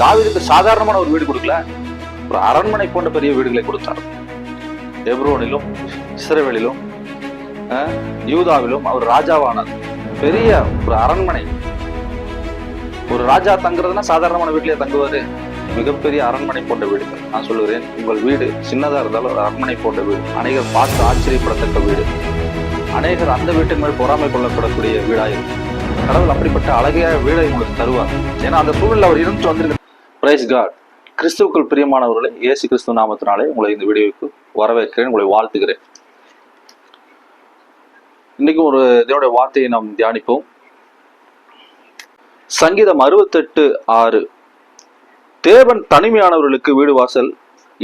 தாவிதுக்கு சாதாரணமான ஒரு வீடு கொடுக்கல. ஒரு அரண்மனை போன்ற பெரிய வீடுகளை கொடுத்தார். எப்ரோனிலும் இஸ்ரேவேலிலும் யூதாவிலும் அவர் ராஜாவானார். பெரிய ஒரு அரண்மனை. ஒரு ராஜா தங்குறதுன்னா சாதாரணமான வீட்டிலே தங்குவாரு. மிகப்பெரிய அரண்மனை போன்ற வீடுகள் நான் சொல்லுகிறேன் உங்கள் வீடு சின்னதா இருந்தாலும் ஒரு அரண்மனை போன்ற வீடு. அநேகர் பார்த்து ஆச்சரியப்படத்தக்க வீடு. அநேகர் அந்த வீட்டின் மேல் பொறாமை கொள்ளப்படக்கூடிய வீடாயிருக்கும். கடவுள் அப்படிப்பட்ட அழகிய வீடை உங்களுக்கு தருவார். ஏன்னா அந்த சூழலில் அவர் இருந்து வந்திருக்க பிரைஸ் காட் கிறிஸ்துவுக்குள் பிரியமானவர்களை இயேசு கிறிஸ்துவ நாமத்தினாலே உங்களை இந்த வீடியோவுக்கு வரவேற்கிறேன் உங்களை வாழ்த்துகிறேன். இன்னைக்கு ஒரு இதனுடைய வார்த்தையை நாம் தியானிப்போம். சங்கீதம் அறுபத்தெட்டு ஆறு. தேவன் தனிமையானவர்களுக்கு வீடு வாசல்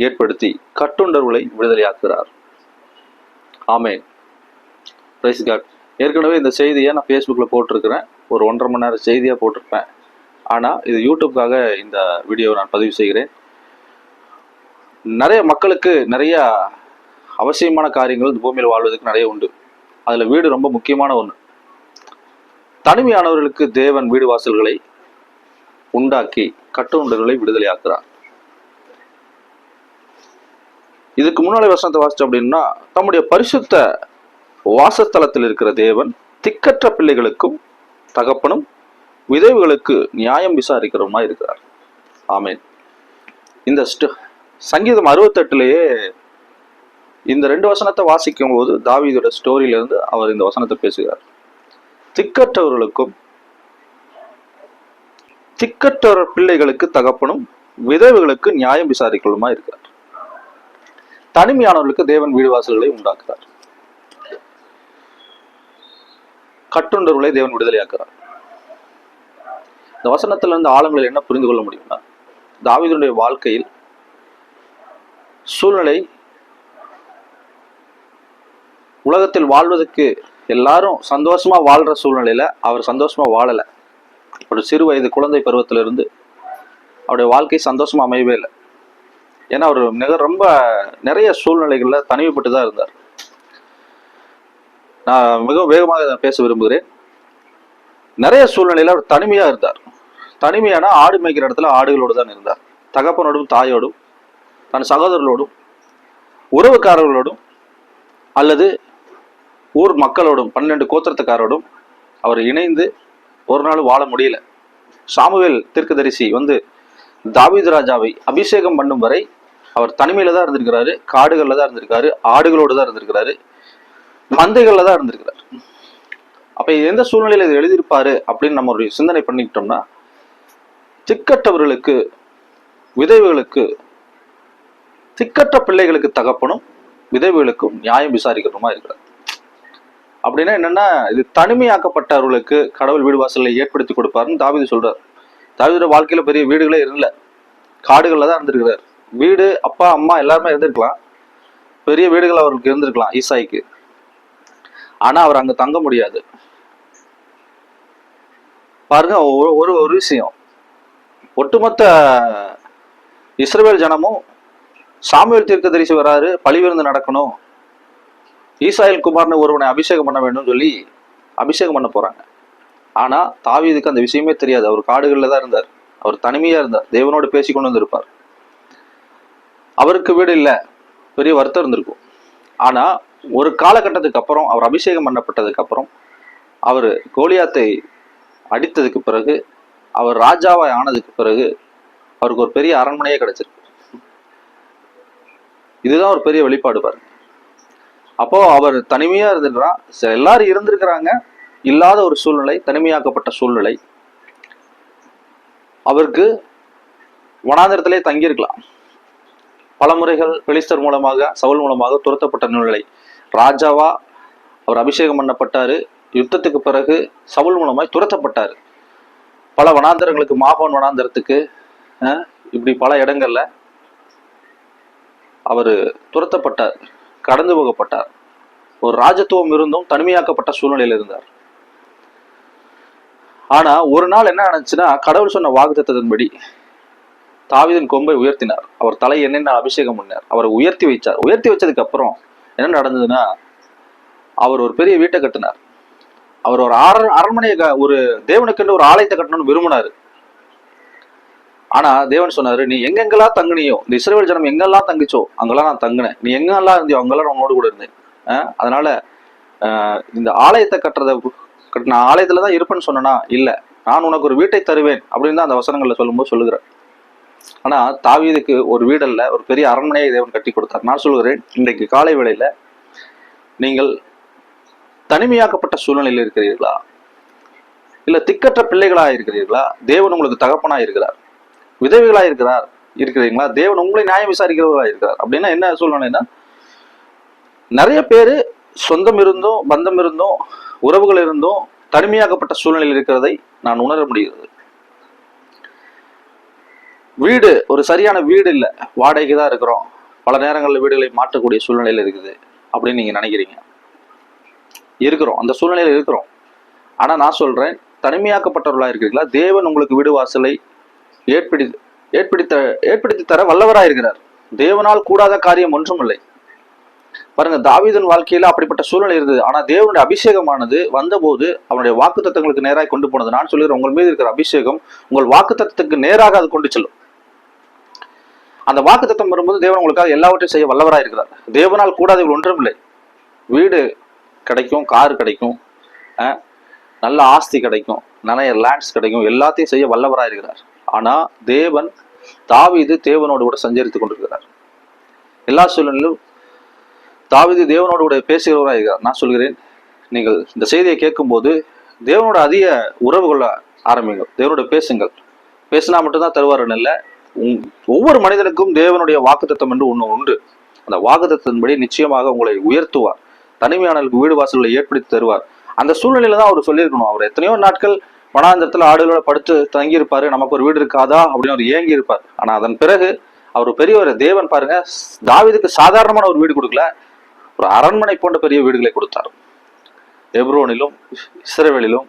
ஏற்படுத்தி கட்டுண்டர்களை விடுதலையாக்குகிறார். ஆமேன். பிரைஸ் காட் ஏற்கனவே இந்த செய்தியை நான் ஃபேஸ்புக்கில் போட்டிருக்கிறேன். ஒரு ஒன்றரை மணி நேரம் செய்தியாக போட்டிருப்பேன். ஆனால் இது யூடியூப்காக இந்த வீடியோவை நான் பதிவு செய்கிறேன். நிறைய மக்களுக்கு நிறைய அவசியமான காரியங்கள் இந்த பூமியில் வாழ்வதற்கு நிறைய உண்டு. அதில் வீடு ரொம்ப முக்கியமான ஒன்று தனிமையானவர்களுக்கு தேவன் வீடு வாசல்களை உண்டாக்கி கட்டுண்டர்களை விடுதலையாக்குறார். இதுக்கு முன்னாடி வசனத்தை வாசிச்சோம் அப்படின்னா தம்முடைய பரிசுத்த வாசஸ்தலத்தில் இருக்கிற தேவன் திக்கற்ற பிள்ளைகளுக்கும் தகப்பனும் விதவுகளுக்கு நியாயம் விசாரிக்கிறவமா இருக்கிறார். ஆமேன். இந்த சங்கீதம் அறுபத்தெட்டுலேயே இந்த ரெண்டு வசனத்தை வாசிக்கும் போது தாவீதோட ஸ்டோரியிலிருந்து அவர் இந்த வசனத்தை பேசுகிறார். திக்கற்றவர்களுக்கும் திக்கற்ற பிள்ளைகளுக்கு தகப்பனும் விதவுகளுக்கு நியாயம் விசாரிக்கலுமா இருக்கிறார். தனிமையானவர்களுக்கு தேவன் வீடு வாசல்களை உண்டாக்குறார் கட்டுண்டவர்களை தேவன் விடுதலையாக்குறார் இந்த வசனத்துல இருந்து ஆழங்களில் என்ன புரிந்து கொள்ள முடியும்னா தாவிதனுடைய வாழ்க்கையில் சூழ்நிலை உலகத்தில் வாழ்வதற்கு எல்லாரும் சந்தோஷமா வாழ்ற சூழ்நிலையில அவர் சந்தோஷமா வாழல. ஒரு சிறு வயது குழந்தை பருவத்திலிருந்து அவருடைய வாழ்க்கை சந்தோஷமா அமையவே இல்லை. ஏன்னா அவர் மிக ரொம்ப நிறைய சூழ்நிலைகள்ல தனிமைப்பட்டு தான் இருந்தார். நான் மிகவும் வேகமாக பேச விரும்புகிறேன். நிறைய சூழ்நிலையில அவர் தனிமையா இருந்தார். தனிமையான ஆடு மேய்க்கிற இடத்துல ஆடுகளோடு தான் இருந்தார். தகப்பனோடும் தாயோடும் தன் சகோதரர்களோடும் உறவுக்காரர்களோடும் அல்லது ஊர் மக்களோடும் பன்னெண்டு கோத்திரத்துக்காரோடும் அவர் இணைந்து ஒரு நாள் வாழ முடியல. சாமுவேல் தீர்க்கதரிசி வந்து தாவீது ராஜாவை அபிஷேகம் பண்ணும் வரை அவர் தனிமையில தான் இருந்திருக்கிறாரு காடுகளில் தான் இருந்திருக்காரு ஆடுகளோடு தான் இருந்திருக்கிறாரு மந்தைகளில் தான் இருந்திருக்கிறார். அப்ப எந்த சூழ்நிலையில் இது எழுதியிருப்பாரு அப்படின்னு நம்ம ஒரு சிந்தனை பண்ணிக்கிட்டோம்னா திக்கற்றவர்களுக்கு விதவைகளுக்கு திக்கற்ற பிள்ளைகளுக்கு தகப்பனும் விதவைகளுக்கும் நியாயம் விசாரிக்கிறதுமா இருக்கிறார். அப்படின்னா என்னன்னா இது தனிமையாக்கப்பட்டவர்களுக்கு கடவுள் வீடு வாசலை ஏற்படுத்தி கொடுப்பாருன்னு தாவீது சொல்றார். தாவிதோட வாழ்க்கையில பெரிய வீடுகளே இல்லை காடுகளில் தான் இருந்திருக்கிறார். வீடு அப்பா அம்மா எல்லாருமே இருந்திருக்கலாம். பெரிய வீடுகள் அவருக்கு இருந்திருக்கலாம் ஈசாய்க்கு. ஆனா அவர் அங்க தங்க முடியாது. பாருங்க ஒரு ஒரு விஷயம். ஒட்டுமொத்த இஸ்ரேல் ஜனமும் சாமுவேல் தீர்க்கதரிசி வராரு பழிவிருந்து நடக்கணும். ஈசாயல் குமார்னு ஒருவனை அபிஷேகம் பண்ண வேண்டும் சொல்லி அபிஷேகம் பண்ண போறாங்க. ஆனா தாவீதுக்கு அந்த விஷயமே தெரியாது. அவர் காடுகளில் தான் இருந்தார். அவர் தனிமையா இருந்தார். தேவனோடு பேசி கொண்டு வந்திருப்பார். அவருக்கு வீடு இல்லை. பெரிய வருத்தம் இருந்திருக்கும். ஆனா ஒரு காலகட்டத்துக்கு அப்புறம் அவர் அபிஷேகம் பண்ணப்பட்டதுக்கு அப்புறம் அவர் கோலியாத்தை அடித்ததுக்கு பிறகு அவர் ராஜாவாய் ஆனதுக்கு பிறகு அவருக்கு ஒரு பெரிய அரண்மனையே கிடைச்சிருக்கு. இதுதான் ஒரு பெரிய வெளிப்பாடு பாருங்க. அப்போ அவர் தனிமையா இருந்துடுறா. எல்லாரும் இருந்திருக்கிறாங்க. இல்லாத ஒரு சூழ்நிலை தனிமையாக்கப்பட்ட சூழ்நிலை. அவருக்கு வனாந்திரத்திலே தங்கியிருக்கலாம். பல முறைகள் பெலிஸ்டர் மூலமாக சவுல் மூலமாக துரத்தப்பட்ட நிலை ராஜாவா அவர் அபிஷேகம் பண்ணப்பட்டாரு. யுத்தத்துக்கு பிறகு சவுல் மூலமாய் துரத்தப்பட்டாரு. பல வனாந்தரங்களுக்கு மாபோன் வனாந்தரத்துக்கு அஹ், இப்படி பல இடங்கள்ல அவர் துரத்தப்பட்டார் கடந்து போகப்பட்டார். ஒரு ராஜத்துவம் இருந்தும் தனிமையாக்கப்பட்ட சூழ்நிலையில் இருந்தார். ஆனா ஒரு நாள் என்ன ஆனச்சுன்னா கடவுள் சொன்ன வாக்குத்தத்தின்படி தாவிதன் கொம்பை உயர்த்தினார். அவர் தலை என்னென்ன அபிஷேகம் பண்ணார் அவரை உயர்த்தி வைச்சார். உயர்த்தி வச்சதுக்கு அப்புறம் என்ன நடந்ததுன்னா அவர் ஒரு பெரிய வீட்டை கட்டினார். அவர் ஒரு அர அரண்மனையை க- ஒரு தேவனுக்கென்று ஒரு ஆலயத்தை கட்டணும்னு விரும்பினாரு. ஆனா தேவன் சொன்னாரு நீ எங்கெங்கெல்லாம் தங்குனியோ இந்த இஸ்ரேல் ஜனம் எங்கெல்லாம் தங்கிச்சோ அங்கெல்லாம் நான் தங்கினேன். நீ எங்கெல்லாம் இருந்தியோ அங்கெல்லாம் நான் உன்னோடு கூட இருந்தேன். அஹ் அதனால இந்த ஆலயத்தை கட்டுறத நான் ஆலயத்துல தான் இருப்பேன்னு சொன்னனா? இல்ல. நான் உனக்கு ஒரு வீட்டை தருவேன் அப்படின்னு தான் அந்த வசனங்கள்ல சொல்லும்போது சொல்லுகிறேன் ஆனா தாவீதுக்கு ஒரு வீடல்ல ஒரு பெரிய அரண்மனையை தேவன் கட்டி கொடுத்தார். நான் சொல்லுகிறேன் இன்றைக்கு காலை வேளையில நீங்கள் தனிமையாக்கப்பட்ட சூழ்நிலையில் இருக்கிறீர்களா? இல்ல திக்கற்ற பிள்ளைகளா இருக்கிறீர்களா? தேவன் உங்களுக்கு தகப்பனா இருக்கிறார். விதவிகளா இருக்கிறார் இருக்கிறீங்களா தேவன் உங்களை நியாயம் விசாரிக்கிறவர்களா இருக்கிறார். அப்படின்னா என்ன சூழ்நிலைன்னா நிறைய பேரு சொந்தம் இருந்தும் பந்தம் இருந்தும் உறவுகள் இருந்தும் தனிமையாக்கப்பட்ட சூழ்நிலையில் இருக்கிறதை நான் உணர முடிகிறது. வீடு ஒரு சரியான வீடு இல்லை. வாடகைக்கு தான் இருக்கிறோம். பல நேரங்களில் வீடுகளை மாற்றக்கூடிய சூழ்நிலையில் இருக்குது அப்படின்னு நீங்க நினைக்கிறீங்க. இருக்கிறோம். அந்த சூழ்நிலையில் இருக்கிறோம். ஆனால் நான் சொல்கிறேன் தனிமையாக்கப்பட்டவர்களாக இருக்கிறீங்களா தேவன் உங்களுக்கு வீடு வாசலை ஏற்படுத்தி ஏற்படுத்த ஏற்படுத்தி தர வல்லவராக இருக்கிறார். தேவனால் கூடாத காரியம் ஒன்றும் இல்லை. பாருங்க தாவிதன் வாழ்க்கையில அப்படிப்பட்ட சூழ்நிலை இருந்தது. ஆனா தேவனுடைய அபிஷேகமானது வந்தபோது அவனுடைய வாக்கு தத்துவங்களுக்கு நேராக கொண்டு போனது. நான் சொல்கிறேன் உங்கள் மீது இருக்கிற அபிஷேகம் உங்கள் வாக்கு தத்துவத்துக்கு நேராக அது கொண்டு செல்லும். அந்த வாக்கு தத்துவம் வரும்போது தேவன் உங்களுக்காக எல்லாவற்றையும் செய்ய வல்லவராக இருக்கிறார். தேவனால் கூடாதவர்கள் ஒன்றும் இல்லை. வீடு கிடைக்கும் கார் கிடைக்கும் நல்ல ஆஸ்தி கிடைக்கும் நிறைய லேண்ட்ஸ் கிடைக்கும் எல்லாத்தையும் செய்ய வல்லவராக இருக்கிறார். ஆனால் தேவன் தாவீது தேவனோடு கூட சஞ்சரித்துக் கொண்டிருக்கிறார். எல்லா சூழ்நிலையிலும் தாவிது தேவனோடு கூட பேசுகிறவராக இருக்கிறார். நான் சொல்கிறேன் நீங்கள் இந்த செய்தியை கேட்கும்போது தேவனோட அதிக உறவு கொள்ள ஆரம்பிங்கள் தேவனோட பேசுங்கள். பேசினா மட்டும்தான் தருவாருன்னு இல்லை உங்- ஒவ்வொரு மனிதனுக்கும் தேவனுடைய வாக்குத்தத்தம் என்று ஒன்று உண்டு. அந்த வாக்குத்தத்தின்படி நிச்சயமாக உங்களை உயர்த்துவார். தனிமையானவர்களுக்கு வீடு வாசல்களை ஏற்படுத்தி தருவார். அந்த சூழ்நிலையில தான் அவர் சொல்லியிருக்கணும். அவர் எத்தனையோ நாட்கள் வனாந்தரத்துல ஆடுகளோட படுத்து தங்கியிருப்பாரு. நமக்கு ஒரு வீடு இருக்காதா? அப்படின்னு அவர் ஏங்கி இருப்பார் ஆனா அதன் பிறகு அவர் ஒரு தேவன் பாருங்க தாவிதுக்கு சாதாரணமான ஒரு வீடு கொடுக்கல. ஒரு அரண்மனை போன்ற பெரிய வீடுகளை கொடுத்தார். எப்ரோனிலும் இஸ்ரேவேலிலும்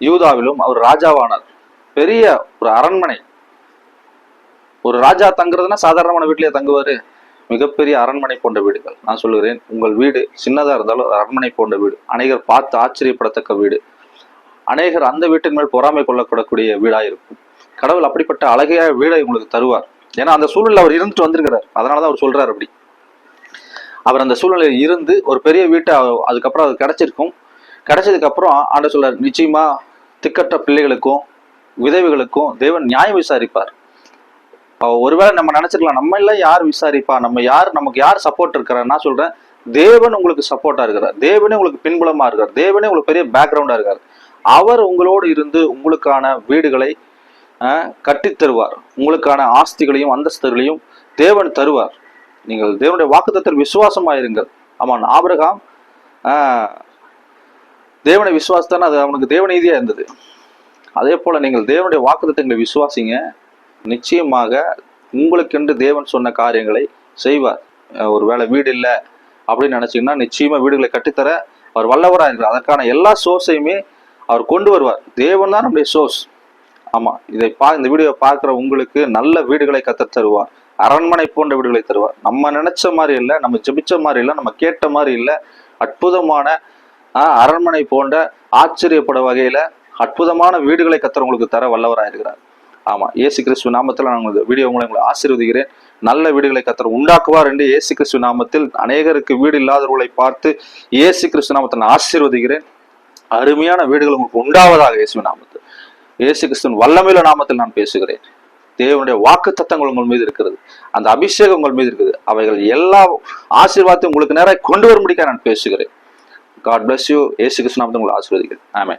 யூதாவிலும் அவர் ராஜாவானார். பெரிய ஒரு அரண்மனை. ஒரு ராஜா தங்குறதுன்னா சாதாரணமான வீட்டிலேயே தங்குவாரு. மிகப்பெரிய அரண்மனை போன்ற வீடுகள். நான் சொல்லுகிறேன் உங்கள் வீடு சின்னதாக இருந்தாலும் அரண்மனை போன்ற வீடு. அநேகர் பார்த்து ஆச்சரியப்படத்தக்க வீடு. அநேகர் அந்த வீட்டின் மேல் பொறாமை கொள்ளக்கூடக்கூடிய வீடாக இருக்கும். கடவுள் அப்படிப்பட்ட அழகைய வீடை உங்களுக்கு தருவார். ஏன்னா அந்த சூழலில் அவர் இருந்துட்டு வந்திருக்கிறார். அதனாலதான் அவர் சொல்கிறார் அப்படி. அவர் அந்த சூழ்நிலையில் இருந்து ஒரு பெரிய வீட்டை அதுக்கப்புறம் அது கிடைச்சிருக்கும். கிடைச்சதுக்கப்புறம் ஆண்ட ஆண்டவர் சொல்றார் நிச்சயமா திக்கற்ற பிள்ளைகளுக்கும் விதவைகளுக்கும் தேவன் நியாயம் விசாரிப்பார். ஒருவேளை நம்ம நினைச்சிருக்கலாம் நம்ம எல்லாம் யார் விசாரிப்பா? நம்ம யார் நமக்கு யார் சப்போர்ட் இருக்கிறார்? நான் சொல்றேன் தேவன் உங்களுக்கு சப்போர்ட்டா இருக்கிறார். தேவனே உங்களுக்கு பின்புலமா இருக்கார் தேவனே உங்களுக்கு பெரிய பேக்ரவுண்டா இருக்கார். அவர் உங்களோடு இருந்து உங்களுக்கான வீடுகளை கட்டி கட்டித் தருவார். உங்களுக்கான ஆஸ்திகளையும் அந்தஸ்துகளையும் தேவன் தருவார். நீங்கள் தேவனுடைய வாக்குத்தத்தில் விசுவாசமாயிருங்கள் ஆமாம் ஆபிரகாம் தேவனை விசுவாசத்தான் அது அவனுக்கு தேவநீதியா இருந்தது. அதே போல் நீங்கள் தேவனுடைய வாக்குத்தத்தங்களை விசுவாசிங்க. நிச்சயமாக உங்களுக்கென்று தேவன் சொன்ன காரியங்களை செய்வார். ஒரு ஒருவேளை வீடு இல்லை அப்படின்னு நினச்சிங்கன்னா நிச்சயமாக வீடுகளை கட்டித்தர அவர் வல்லவராக இருக்கிறார். அதற்கான எல்லா சோர்ஸையுமே அவர் கொண்டு வருவார். தேவன் தான் நம்முடைய சோர்ஸ் ஆமாம் இதை பா இந்த வீடியோ பார்க்குற உங்களுக்கு நல்ல வீடுகளை கத்த தருவார். அரண்மனை போன்ற வீடுகளை தருவார். நம்ம நினைச்ச மாதிரி இல்லை நம்ம ஜெபிச்ச மாதிரி இல்லை நம்ம கேட்ட மாதிரி இல்லை. அற்புதமான அரண்மனை போன்ற ஆச்சரியப்பட வகையில் அற்புதமான வீடுகளை கத்துறவங்களுக்கு தர வல்லவராக இருக்கிறார் ஆமாம் இயேசு கிறிஸ்துவ நாமத்தில் நான் உங்களுக்கு வீடியோ உங்களை உங்களை ஆசீர்வதிக்கிறேன். நல்ல வீடுகளை கத்தர் உண்டாக்குவார் என்று இயேசு கிறிஸ்துவ நாமத்தில் அநேகருக்கு வீடு இல்லாதவர்களை பார்த்து இயேசு கிறிஸ்துவ நாமத்தில் நான் ஆசீர்வதிக்கிறேன். அருமையான வீடுகள் உங்களுக்கு உண்டாவதாக இயேசு நாமத்தில். இயேசு கிறிஸ்துவின் வல்லமையில நாமத்தில் நான் பேசுகிறேன். தேவனுடைய வாக்கு தத்தங்கள் உங்கள் மீது இருக்கிறது. அந்த அபிஷேகம் உங்கள் மீது இருக்குது. அவைகள் எல்லா ஆசீர்வாதத்தையும் உங்களுக்கு நேராக கொண்டு வரும்படிக்காக நான் பேசுகிறேன். God bless you Yesu Kristu உங்களை ஆசீர்வதிக்கிறேன். ஆமே